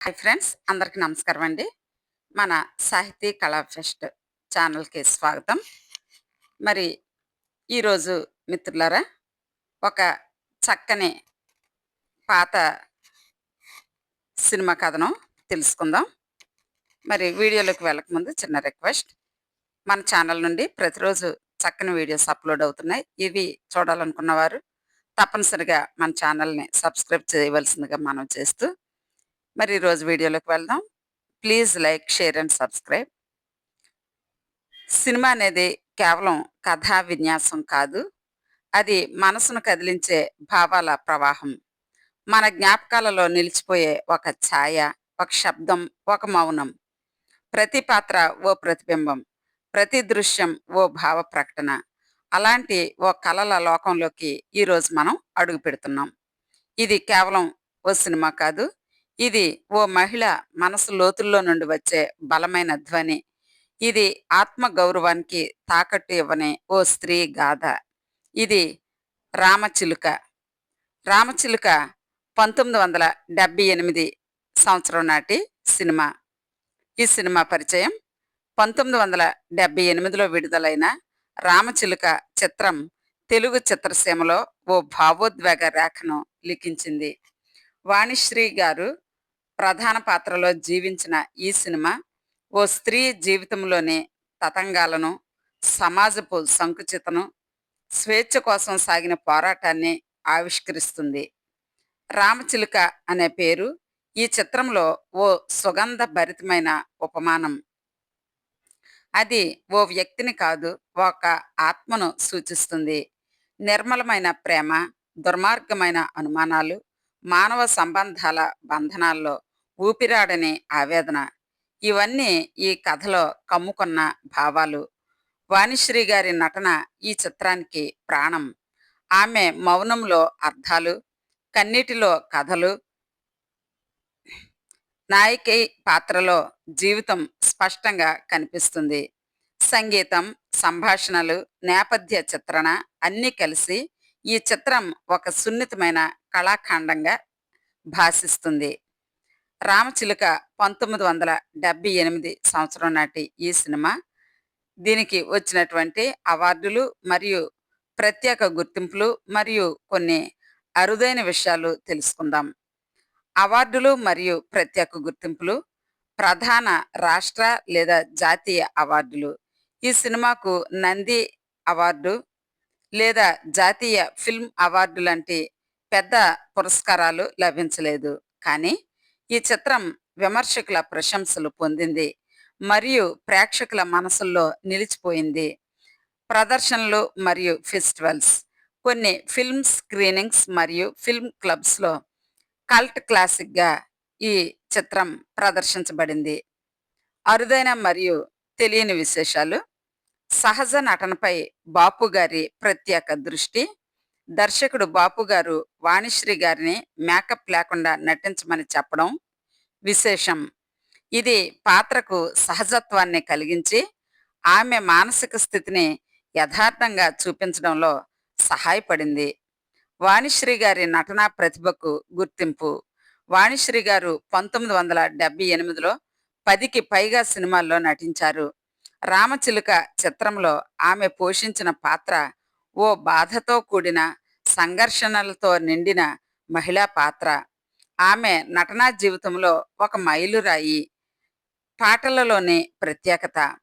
Hi friends అందరికీ నమస్కారం అండి. మన సాహితీ కళా ఫెస్ట్ ఛానల్కి స్వాగతం. మరి ఈరోజు మిత్రులారా ఒక చక్కని పాత సినిమా కథనం తెలుసుకుందాం. మరి వీడియోలోకి వెళ్ళకముందు చిన్న రిక్వెస్ట్. మన ఛానల్ నుండి ప్రతిరోజు చక్కని వీడియోస్ అప్లోడ్ అవుతున్నాయి. ఇవి చూడాలనుకున్నవారు తప్పనిసరిగా మన ఛానల్ని సబ్స్క్రైబ్ చేయవలసిందిగా మనం చేస్తూ మరి ఈరోజు వీడియోలోకి వెళ్దాం. Please like share and subscribe. Cinema అనేది కేవలం కథా విన్యాసం కాదు. అది మనసును కదిలించే భావాల ప్రవాహం. మన జ్ఞాపకాలలో నిలిచిపోయే ఒక ఛాయ ఒక శబ్దం ఒక మౌనం. ప్రతి పాత్ర ఓ ప్రతిబింబం ప్రతి దృశ్యం ఓ భావ ప్రకటన. అలాంటి ఓ కళల లోకంలోకి ఈరోజు మనం అడుగు పెడుతున్నాం. ఇది కేవలం ఓ సినిమా కాదు. ఇది ఓ మహిళ మనసు లోతుల్లో నుండి వచ్చే బలమైన ధ్వని. ఇది ఆత్మ గౌరవానికి తాకట్టు ఇవ్వని ఓ స్త్రీ గాథ. ఇది రామచిలుక. రామచిలుక పంతొమ్మిది వందల డెబ్బై ఎనిమిది సంవత్సరం నాటి సినిమా. ఈ సినిమా పరిచయం పంతొమ్మిది వందల డెబ్బై ఎనిమిదిలో విడుదలైన రామచిలుక చిత్రం తెలుగు చిత్రసీమలో ఓ భావోద్వేగ రేఖను లిఖించింది. వాణిశ్రీ గారు ప్రధాన పాత్రలో జీవించిన ఈ సినిమా ఓ స్త్రీ జీవితంలోని తతంగాలను సమాజపు సంకుచితను స్వేచ్ఛ కోసం సాగిన పోరాటాన్ని ఆవిష్కరిస్తుంది. రామచిలుక అనే పేరు ఈ చిత్రంలో ఓ సుగంధ భరితమైన ఉపమానం. అది ఓ వ్యక్తిని కాదు ఒక ఆత్మను సూచిస్తుంది. నిర్మలమైన ప్రేమ దుర్మార్గమైన అనుమానాలు మానవ సంబంధాల బంధనాల్లో ఊపిరాడని ఆవేదన. ఇవన్నీ ఈ కథలో కమ్ముకున్న భావాలు. వాణిశ్రీ గారి నటన ఈ చిత్రానికి ప్రాణం. ఆమె మౌనంలో అర్థాలు కన్నీటిలో కథలు నాయకి పాత్రలో జీవితం స్పష్టంగా కనిపిస్తుంది. సంగీతం సంభాషణలు నేపథ్య చిత్రణ అన్నీ కలిసి ఈ చిత్రం ఒక సున్నితమైన కళాఖండంగా భాషిస్తుంది రామచిలుక పంతొమ్మిది వందల డెబ్బై ఎనిమిది సంవత్సరం నాటి ఈ సినిమా. దీనికి వచ్చినటువంటి అవార్డులు మరియు ప్రత్యేక గుర్తింపులు మరియు కొన్ని అరుదైన విషయాలు తెలుసుకుందాం. అవార్డులు మరియు ప్రత్యేక గుర్తింపులు ప్రధాన రాష్ట్ర లేదా జాతీయ అవార్డులు. ఈ సినిమాకు నంది అవార్డు లేదా జాతీయ ఫిల్మ్ అవార్డు లాంటి పెద్ద పురస్కారాలు లభించలేదు. కానీ ఈ చిత్రం విమర్శకుల ప్రశంసలు పొందింది మరియు ప్రేక్షకుల మనసుల్లో నిలిచిపోయింది. ప్రదర్శనలు మరియు ఫెస్టివల్స్ కొన్ని ఫిల్మ్ స్క్రీనింగ్స్ మరియు ఫిల్మ్ క్లబ్స్లో కల్ట్ క్లాసిక్గా ఈ చిత్రం ప్రదర్శించబడింది. అరుదైన మరియు తెలియని విశేషాలు సహజ నటనపై బాపు గారి ప్రత్యేక దృష్టి దర్శకుడు బాపు గారు వాణిశ్రీ గారిని మేకప్ లేకుండా నటించమని చెప్పడం విశేషం. ఇది పాత్రకు సహజత్వాన్ని కలిగించి ఆమె మానసిక స్థితిని యథార్థంగా చూపించడంలో సహాయపడింది. వాణిశ్రీ గారి నటనా ప్రతిభకు గుర్తింపు. వాణిశ్రీ గారు పంతొమ్మిది వందల డెబ్బై ఎనిమిదిలో పదికి పైగా సినిమాల్లో నటించారు. రామచిలుక చిత్రంలో ఆమె పోషించిన పాత్ర ఓ బాధతో కూడిన సంఘర్షణలతో నిండిన మహిళా పాత్ర. ఆమె నటనా జీవితంలో ఒక మైలురాయి. పాటలలోని ప్రత్యేకత.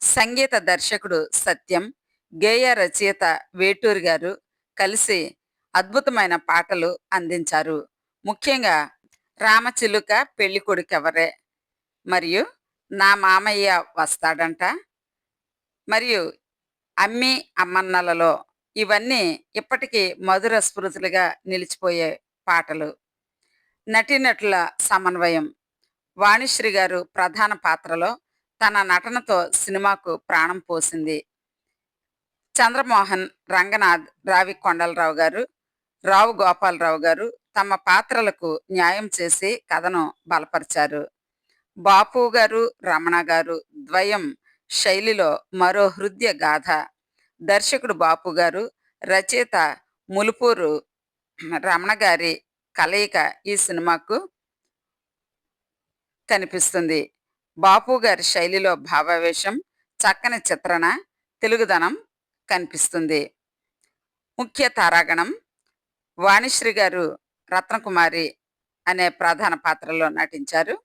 సంగీత దర్శకుడు సత్యం గేయ రచయిత వేటూరి గారు కలిసి అద్భుతమైన పాటలు అందించారు. ముఖ్యంగా రామచిలుక పెళ్ళి కొడుకెవరే? మరియు నా మామయ్య వస్తాడంట? మరియు అమ్మి అమ్మన్నలలో ఇవన్నీ ఇప్పటికీ మధుర స్మృతులుగా నిలిచిపోయే పాటలు. నటీనటుల సమన్వయం. వాణిశ్రీ గారు ప్రధాన పాత్రలో తన నటనతో సినిమాకు ప్రాణం పోసింది. చంద్రమోహన్ రంగనాథ్ రావి కొండలరావు గారు రావు గోపాలరావు గారు తమ పాత్రలకు న్యాయం చేసి కథను బలపరిచారు. బాపు గారు రమణ గారు ద్వయం శైలిలో మరో హృదయ గాథ దర్శకుడు బాపు గారు రచయిత ములుపూరు రమణ గారి కలయిక ఈ సినిమాకు కనిపిస్తుంది. బాపు గారి శైలిలో భావావేశం చక్కని చిత్రణ తెలుగుదనం కనిపిస్తుంది. ముఖ్య తారాగణం వాణిశ్రీ గారు రత్నకుమారి అనే ప్రధాన పాత్రలో నటించారు.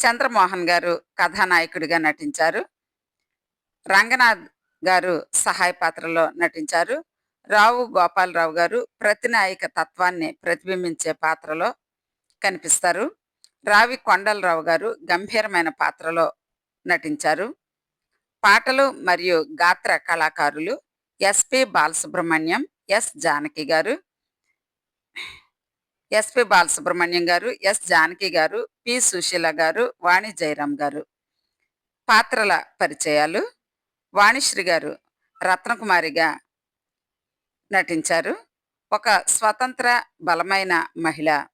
చంద్రమోహన్ గారు కథానాయకుడిగా నటించారు. రంగనాథ్ గారు సహాయ పాత్రలో నటించారు. రావు గోపాలరావు గారు ప్రతినాయక తత్వాన్ని ప్రతిబింబించే పాత్రలో కనిపిస్తారు. రావి కొండలరావు గారు గంభీరమైన పాత్రలో నటించారు. పాటలు మరియు గాత్ర కళాకారులు ఎస్పి బాలసుబ్రహ్మణ్యం ఎస్ జానకి గారు ఎస్పి బాలసుబ్రహ్మణ్యం గారు ఎస్ జానకి గారు పి సుశీల గారు వాణి జయరాం గారు. పాత్రల పరిచయాలు వాణిశ్రీ గారు రత్నకుమారిగా నటించారు. ఒక స్వతంత్ర బలమైన మహిళ.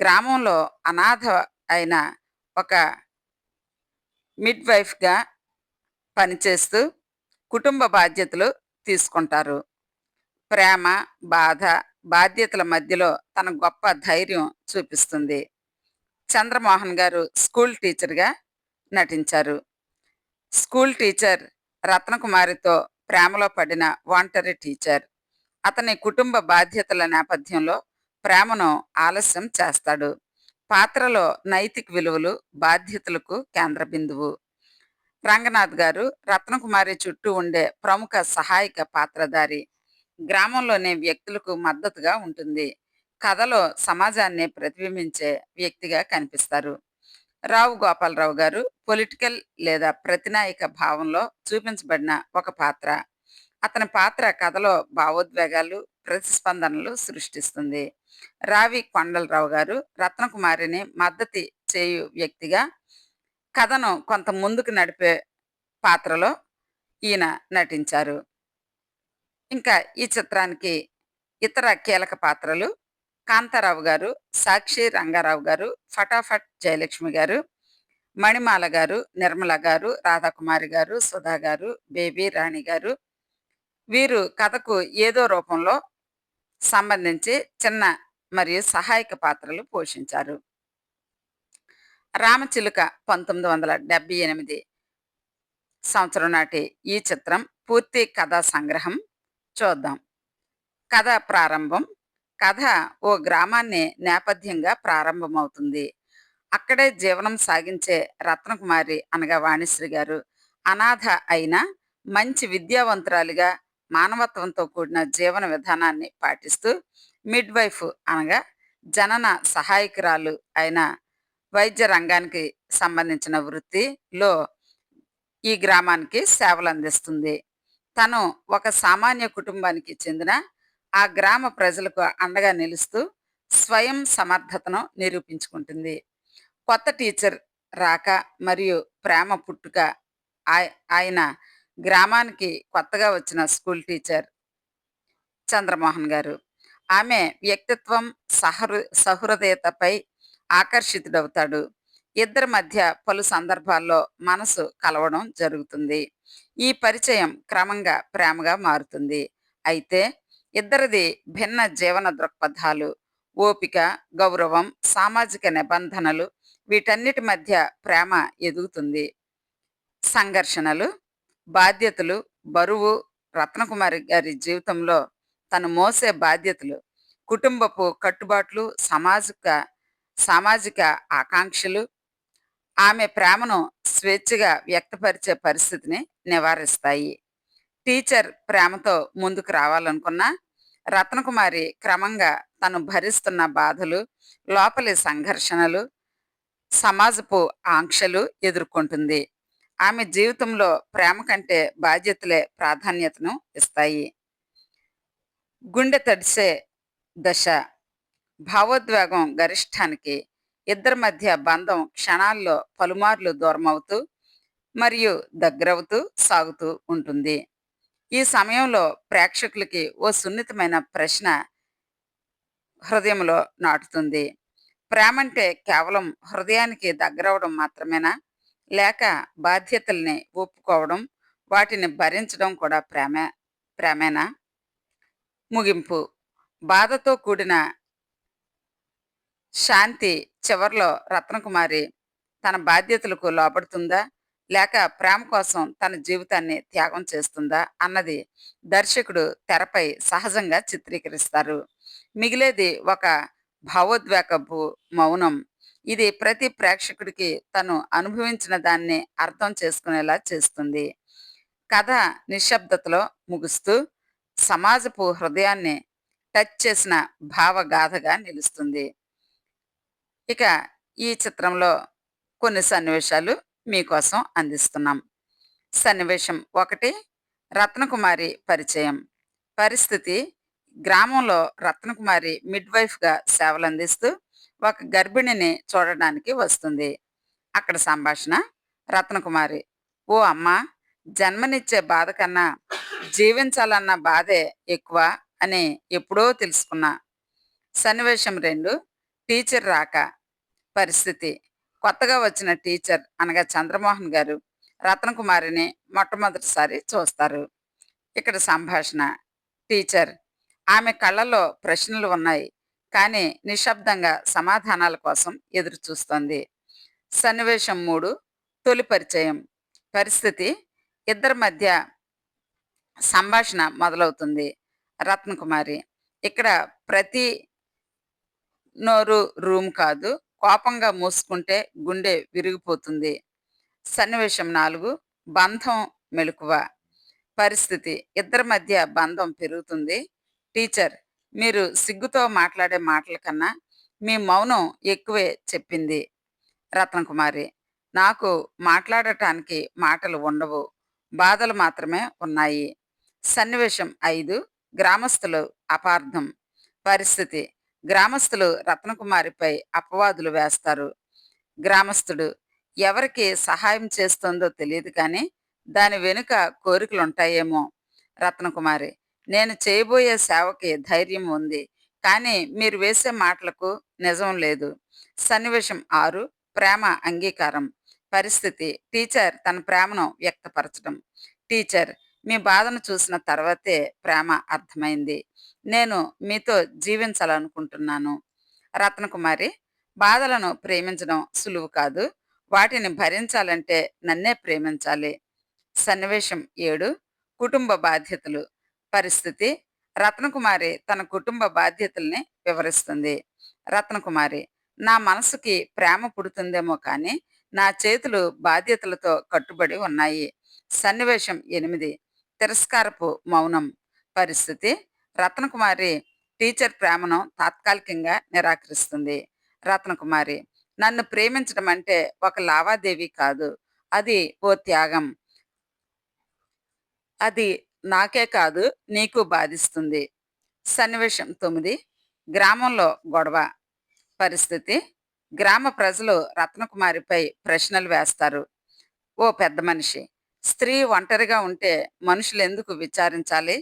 గ్రామంలో అనాథ అయిన ఒక మిడ్ వైఫ్గా పనిచేస్తూ కుటుంబ బాధ్యతలు తీసుకుంటారు. ప్రేమ బాధ బాధ్యతల మధ్యలో తన గొప్ప ధైర్యం చూపిస్తుంది. చంద్రమోహన్ గారు స్కూల్ టీచర్గా నటించారు. స్కూల్ టీచర్ రత్నకుమారితో ప్రేమలో పడిన ఒంటరి టీచర్. అతని కుటుంబ బాధ్యతల నేపథ్యంలో ప్రేమను ఆలస్యం చేస్తాడు. పాత్రలో నైతిక విలువలు బాధ్యతలకు కేంద్ర బిందువు. రంగనాథ్ గారు రత్నకుమారి చుట్టూ ఉండే ప్రముఖ సహాయక పాత్రధారి. గ్రామంలోని వ్యక్తులకు మద్దతుగా ఉంటుంది. కథలో సమాజాన్ని ప్రతిబింబించే వ్యక్తిగా కనిపిస్తారు. రావు గోపాలరావు గారు పొలిటికల్ లేదా ప్రతినాయక భావంలో చూపించబడిన ఒక పాత్ర. అతని పాత్ర కథలో భావోద్వేగాలు ప్రతిస్పందనలు సృష్టిస్తుంది. రావి కొండలరావు గారు రత్నకుమారిని మద్దతు చేయు వ్యక్తిగా కథను కొంత ముందుకు నడిపే పాత్రలో ఈయన నటించారు. ఇంకా ఈ చిత్రానికి ఇతర కీలక పాత్రలు కాంతారావు గారు సాక్షి రంగారావు గారు ఫటాఫట్ జయలక్ష్మి గారు మణిమాల గారు నిర్మల గారు రాధాకుమారి గారు సుధా గారు బేబీ రాణి గారు. వీరు కథకు ఏదో రూపంలో సంబంధించి చిన్న మరియు సహాయక పాత్రలు పోషించారు. రామచిలుక పంతొమ్మిది వందల డెబ్బై ఎనిమిది సంవత్సరం నాటి ఈ చిత్రం పూర్తి కథా సంగ్రహం చూద్దాం. కథ ప్రారంభం కథ ఓ గ్రామాన్ని నేపథ్యంగా ప్రారంభమవుతుంది. అక్కడే జీవనం సాగించే రత్నకుమారి అనగా వాణిశ్రీ గారు. అనాథ అయిన మంచి విద్యావంతురాలిగా మానవత్వంతో కూడిన జీవన విధానాన్ని పాటిస్తూ మిడ్ వైఫ్ అనగా జనన సహాయకురాలు అయిన వైద్య రంగానికి సంబంధించిన వృత్తిలో ఈ గ్రామానికి సేవలు అందిస్తుంది తను ఒక సామాన్య కుటుంబానికి చెందిన ఆ గ్రామ ప్రజలకు అండగా నిలుస్తూ స్వయం సమర్థతను నిరూపించుకుంటుంది. కొత్త టీచర్ రాక మరియు ప్రేమ పుట్టుక ఆయన గ్రామానికి కొత్తగా వచ్చిన స్కూల్ టీచర్ చంద్రమోహన్ గారు. ఆమె వ్యక్తిత్వం సహృ సహృదయతపై ఆకర్షితుడవుతాడు. ఇద్దరి మధ్య పలు సందర్భాల్లో మనసు కలవడం జరుగుతుంది. ఈ పరిచయం క్రమంగా ప్రేమగా మారుతుంది. అయితే ఇద్దరిది భిన్న జీవన దృక్పథాలు ఓపిక గౌరవం సామాజిక నిబంధనలు వీటన్నిటి మధ్య ప్రేమ ఎదుగుతుంది. సంఘర్షణలు బాధ్యతలు బరువు రత్నకుమారి గారి జీవితంలో తను మోసే బాధ్యతలు కుటుంబపు కట్టుబాట్లు సామాజిక సామాజిక ఆకాంక్షలు ఆమె ప్రేమను స్వేచ్ఛగా వ్యక్తపరిచే పరిస్థితిని నివారిస్తాయి. టీచర్ ప్రేమతో ముందుకు రావాలనుకున్న రత్నకుమారి క్రమంగా తను భరిస్తున్న బాధలు లోపలి సంఘర్షణలు సమాజపు ఆంక్షలు ఎదుర్కొంటుంది. ఆమె జీవితంలో ప్రేమ కంటే బాధ్యతలే ప్రాధాన్యతను ఇస్తాయి. గుండె తడిసే దశ భావోద్వేగం గరిష్టానికి ఇద్దరి మధ్య బంధం క్షణాల్లో పలుమార్లు దూరమవుతూ మరియు దగ్గరవుతూ సాగుతూ ఉంటుంది. ఈ సమయంలో ప్రేక్షకులకి ఓ సున్నితమైన ప్రశ్న హృదయంలో నాటుతుంది. ప్రేమంటే కేవలం హృదయానికి దగ్గరవడం మాత్రమేనా? లేక బాధ్యతల్ని ఒప్పుకోవడం వాటిని భరించడం కూడా ప్రేమే ప్రేమేనా? ముగింపు. బాధతో కూడిన శాంతి చివర్లో రత్నకుమారి తన బాధ్యతలకు లోపడుతుందా లేక ప్రేమ కోసం తన జీవితాన్ని త్యాగం చేస్తుందా అన్నది దర్శకుడు తెరపై సహజంగా చిత్రీకరిస్తారు. మిగిలేది ఒక భావోద్వేగపు మౌనం. ఇది ప్రతి ప్రేక్షకుడికి తను అనుభవించిన దాన్ని అర్థం చేసుకునేలా చేస్తుంది. కథ నిశ్శబ్దతలో ముగుస్తూ సమాజపు హృదయాన్ని టచ్ చేసిన భావగాథగా నిలుస్తుంది. ఇక ఈ చిత్రంలో కొన్ని సన్నివేశాలు మీకోసం అందిస్తున్నాం. సన్నివేశం ఒకటి రత్నకుమారి పరిచయం. పరిస్థితి గ్రామంలో రత్నకుమారి మిడ్ వైఫ్గా సేవలు అందిస్తూ ఒక గర్భిణిని చూడడానికి వస్తుంది. అక్కడ సంభాషణ రత్నకుమారి ఓ అమ్మ జన్మనిచ్చే బాధ కన్నా జీవించాలన్న బాధే ఎక్కువ అని ఎప్పుడో తెలుసుకున్నా. సన్నివేశం రెండు టీచర్ రాక. పరిస్థితి కొత్తగా వచ్చిన టీచర్ అనగా చంద్రమోహన్ గారు రత్నకుమారిని మొట్టమొదటిసారి చూస్తారు. ఇక్కడ సంభాషణ. టీచర్ ఆమె కళ్ళలో ప్రశ్నలు ఉన్నాయి కానీ నిశ్శబ్దంగా సమాధానాల కోసం ఎదురు చూస్తోంది సన్నివేశం మూడు తొలి పరిచయం. పరిస్థితి ఇద్దరి మధ్య సంభాషణ మొదలవుతుంది. రత్నకుమారి ఇక్కడ ప్రతి నోరు రూమ్ కాదు కోపంగా మూసుకుంటే గుండె విరిగిపోతుంది. సన్నివేశం నాలుగు బంధం మెలకువ. పరిస్థితి ఇద్దరి మధ్య బంధం పెరుగుతుంది. టీచర్ మీరు సిగ్గుతో మాట్లాడే మాటల కన్నా మీ మౌనం ఎక్కువే చెప్పింది. రత్నకుమారి నాకు మాట్లాడటానికి మాటలు ఉండవు బాధలు మాత్రమే ఉన్నాయి. సన్నివేశం ఐదు గ్రామస్తులు అపార్థం. పరిస్థితి గ్రామస్తులు రత్నకుమారిపై అపవాదులు వేస్తారు. గ్రామస్తుడు ఎవరికి సహాయం చేస్తుందో తెలియదు కానీ దాని వెనుక కోరికలు ఉంటాయేమో రత్నకుమారి నేను చేయబోయే సేవకి ధైర్యం ఉంది కానీ మీరు వేసే మాటలకు నిజం లేదు. సన్నివేశం ఆరు ప్రేమ అంగీకారం. పరిస్థితి టీచర్ తన ప్రేమను వ్యక్తపరచడం. టీచర్ మీ బాధను చూసిన తర్వాతే ప్రేమ అర్థమైంది. నేను మీతో జీవించాలనుకుంటున్నాను. రత్నకుమారి బాధలను ప్రేమించడం సులువు కాదు. వాటిని భరించాలంటే నన్నే ప్రేమించాలి. సన్నివేశం ఏడు కుటుంబ బాధ్యతలు. పరిస్థితి రత్నకుమారి తన కుటుంబ బాధ్యతల్ని వివరిస్తుంది. రత్నకుమారి నా మనసుకి ప్రేమ పుడుతుందేమో కానీ నా చేతులు బాధ్యతలతో కట్టుబడి ఉన్నాయి. సన్నివేశం ఎనిమిది తిరస్కారపు మౌనం పరిస్థితి. రత్నకుమారి టీచర్ ప్రేమను తాత్కాలికంగా నిరాకరిస్తుంది. రత్నకుమారి నన్ను ప్రేమించడం అంటే ఒక లావాదేవీ కాదు. అది ఓ త్యాగం. అది నాకే కాదు నీకు బాధిస్తుంది. సన్నివేశం తొమ్మిది. గ్రామంలో గొడవ పరిస్థితి. గ్రామ ప్రజలు రత్నకుమారిపై ప్రశ్నలు వేస్తారు. ఓ పెద్ద మనిషి స్త్రీ ఒంటరిగా ఉంటే మనుషులు ఎందుకు విచారించాలి?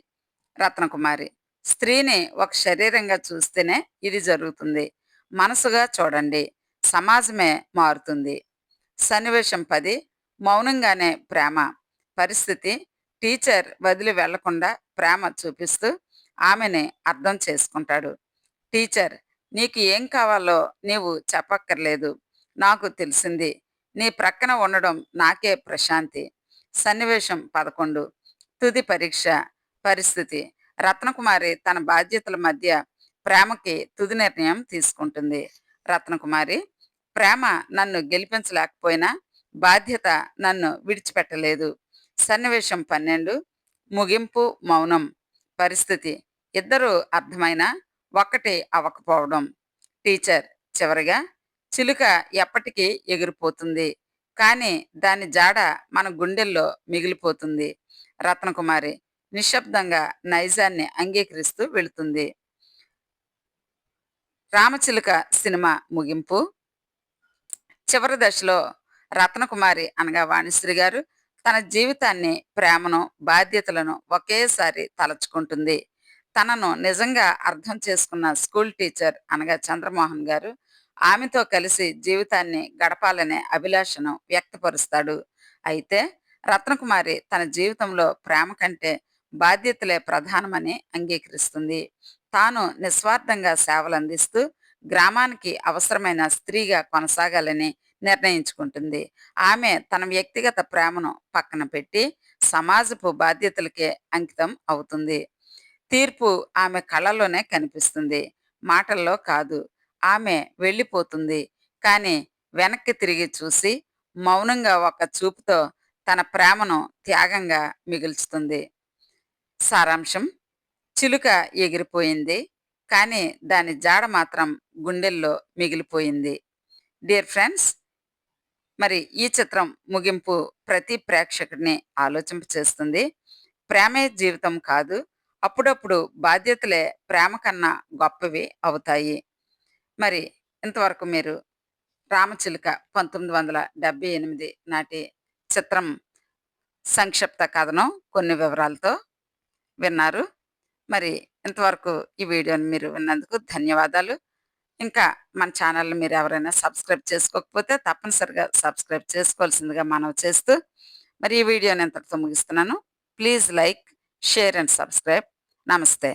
రత్నకుమారి. స్త్రీని ఒక శరీరంగా చూస్తేనే ఇది జరుగుతుంది. మనసుగా చూడండి. సమాజమే మారుతుంది. సన్నివేశం పది. మౌనంగానే ప్రేమ. పరిస్థితి. టీచర్ వదిలి వెళ్ళకుండా ప్రేమ చూపిస్తూ ఆమెని అర్థం చేసుకుంటాడు. టీచర్ నీకు ఏం కావాలో నీవు చెప్పక్కర్లేదు. నాకు తెలిసింది. నీ ప్రక్కన ఉండడం నాకే ప్రశాంతి. సన్నివేశం పదకొండు. తుది పరీక్ష పరిస్థితి. రత్నకుమారి తన బాధ్యతల మధ్య ప్రేమకి తుది నిర్ణయం తీసుకుంటుంది. రత్నకుమారి ప్రేమ నన్ను గెలిపించలేకపోయినా బాధ్యత నన్ను విడిచిపెట్టలేదు. సన్నివేశం పన్నెండు. ముగింపు మౌనం. పరిస్థితి. ఇద్దరు అర్థమైన ఒక్కటి అవ్వకపోవడం. టీచర్ చివరిగా చిలుక ఎప్పటికీ ఎగిరిపోతుంది. కానీ దాని జాడ మన గుండెల్లో మిగిలిపోతుంది. రత్నకుమారి నిశ్శబ్దంగా నైజాన్ని అంగీకరిస్తూ వెళుతుంది. రామచిలుక సినిమా ముగింపు. చివరి దశలో రత్నకుమారి అనగా వాణిశ్రీ గారు తన జీవితాన్ని ప్రేమను బాధ్యతలను ఒకేసారి తలచుకుంటుంది. తనను నిజంగా అర్థం చేసుకున్న స్కూల్ టీచర్ అనగా చంద్రమోహన్ గారు ఆమెతో కలిసి జీవితాన్ని గడపాలనే అభిలాషను వ్యక్తపరుస్తాడు. అయితే రత్నకుమారి తన జీవితంలో ప్రేమ కంటే బాధ్యతలే ప్రధానమని అంగీకరిస్తుంది. తాను నిస్వార్థంగా సేవలు అందిస్తూ గ్రామానికి అవసరమైన స్త్రీగా కొనసాగాలని నిర్ణయించుకుంటుంది. ఆమె తన వ్యక్తిగత ప్రేమను పక్కన పెట్టి సమాజపు బాధ్యతలకే అంకితం అవుతుంది. తీర్పు ఆమె కళలోనే కనిపిస్తుంది. మాటల్లో కాదు. ఆమె వెళ్ళిపోతుంది. కానీ వెనక్కి తిరిగి చూసి మౌనంగా ఒక చూపుతో తన ప్రేమను త్యాగంగా మిగుల్చుతుంది. సారాంశం చిలుక ఎగిరిపోయింది కానీ దాని జాడ మాత్రం గుండెల్లో మిగిలిపోయింది. డియర్ ఫ్రెండ్స్ మరి ఈ చిత్రం ముగింపు ప్రతి ప్రేక్షకుడిని ఆలోచింప చేస్తుంది ప్రేమే జీవితం కాదు అప్పుడప్పుడు బాధ్యతలే ప్రేమ కన్నా గొప్పవి అవుతాయి. మరి ఇంతవరకు మీరు రామచిలుక పంతొమ్మిది వందల డెబ్బై ఎనిమిది నాటి చిత్రం సంక్షిప్త కథనం కొన్ని వివరాలతో విన్నారు. మరి ఇంతవరకు ఈ వీడియోని మీరు విన్నందుకు ధన్యవాదాలు. ఇంకా మన ఛానల్ని మీరు ఎవరైనా సబ్స్క్రైబ్ చేసుకోకపోతే తప్పనిసరిగా సబ్స్క్రైబ్ చేసుకోవాల్సిందిగా మనం చేస్తూ మరి ఈ వీడియోని ఇంతటితో ముగిస్తున్నాను. Please like share and subscribe. నమస్తే.